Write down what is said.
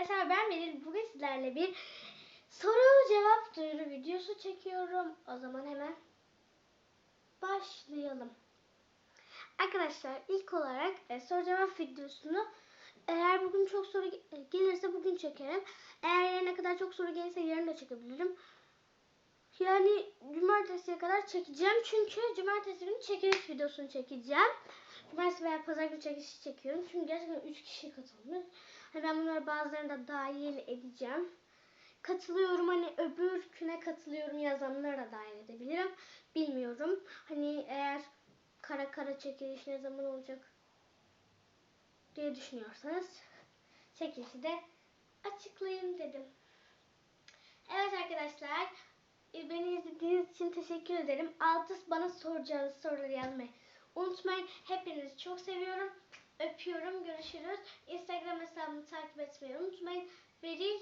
arkadaşlar ben Beril. Bugün sizlerle bir soru cevap duyuru videosu çekiyorum. O zaman hemen başlayalım. Arkadaşlar ilk olarak e, soru cevap videosunu eğer bugün çok soru ge- gelirse bugün çekerim. Eğer yarına kadar çok soru gelirse yarın da çekebilirim. Yani cumartesiye kadar çekeceğim. Çünkü cumartesi günü çekiliş videosunu çekeceğim. Pazar günü çekilişi çekiyorum. Çünkü gerçekten 3 kişi katılmış. Hani ben bunları bazılarını da dahil edeceğim. Katılıyorum hani öbür güne katılıyorum yazanlara da dahil edebilirim. Bilmiyorum. Hani eğer kara kara çekiliş ne zaman olacak diye düşünüyorsanız çekilişi de açıklayayım dedim. Evet arkadaşlar e, beni izlediğiniz için teşekkür ederim. Altı bana soracağınız soruları yazmayı unutmayın. Hepinizi çok seviyorum. Öpüyorum. Görüşürüz. Instagram hesabımı takip etmeyi unutmayın. Beril